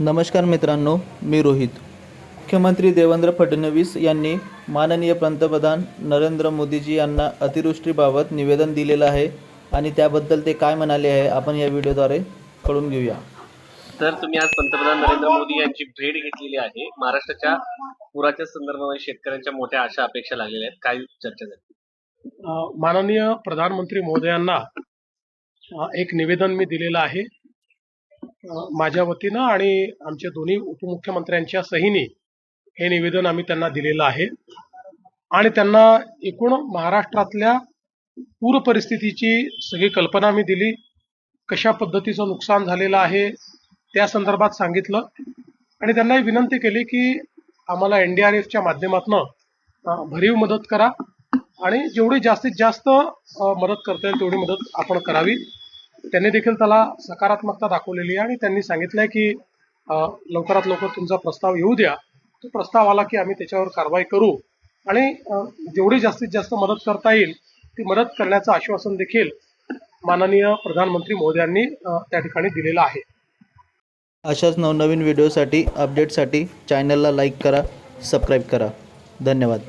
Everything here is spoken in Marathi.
नमस्कार मित्रांनो मी रोहित. मुख्यमंत्री देवेंद्र फडणवीस यांनी माननीय पंतप्रधान नरेंद्र मोदीजी यांना अतिवृष्टीबाबत निवेदन दिलेलं आहे आणि त्याबद्दल ते काय म्हणाले आहे आपण या व्हिडिओद्वारे कळून घेऊया. तर तुम्ही आज पंतप्रधान नरेंद्र मोदी यांची भेट घेतलेली आहे. महाराष्ट्राच्या पुराच्या संदर्भामध्ये शेतकऱ्यांच्या मोठ्या आशा अपेक्षा लागलेल्या आहेत. काय चर्चा झाली? माननीय प्रधानमंत्री महोदयांना अ, एक निवेदन मी दिलेलं आहे. माझ्या वतीनं आणि आमच्या दोन्ही उपमुख्यमंत्र्यांच्या सहीने हे निवेदन आम्ही त्यांना दिलेलं आहे. आणि त्यांना एकूण महाराष्ट्रातल्या पूर परिस्थितीची सगळी कल्पना मी दिली. कशा पद्धतीचं नुकसान झालेलं आहे त्या संदर्भात सांगितलं. आणि त्यांना ही विनंती केली की आम्हाला एन डी आर एफच्या माध्यमातनं भरीव मदत करा. आणि जेवढी जास्तीत जास्त मदत करता येईल तेवढी मदत आपण करावी. त्यांनी देखील त्याला सकारात्मकता दाखवलेली आहे आणि त्यांनी सांगितलंय की लवकरात लवकर तुमचा प्रस्ताव येऊ द्या. तो प्रस्ताव आला की आम्ही त्याच्यावर कारवाई करू. आणि जेवढी जास्तीत जास्त मदत करता येईल ती मदत करण्याचं आश्वासन देखील माननीय प्रधानमंत्री मोदयांनी त्या ठिकाणी दिलेलं आहे. अशाच नवनवीन व्हिडिओसाठी अपडेटसाठी चॅनलला लाईक करा सबस्क्राईब करा. धन्यवाद.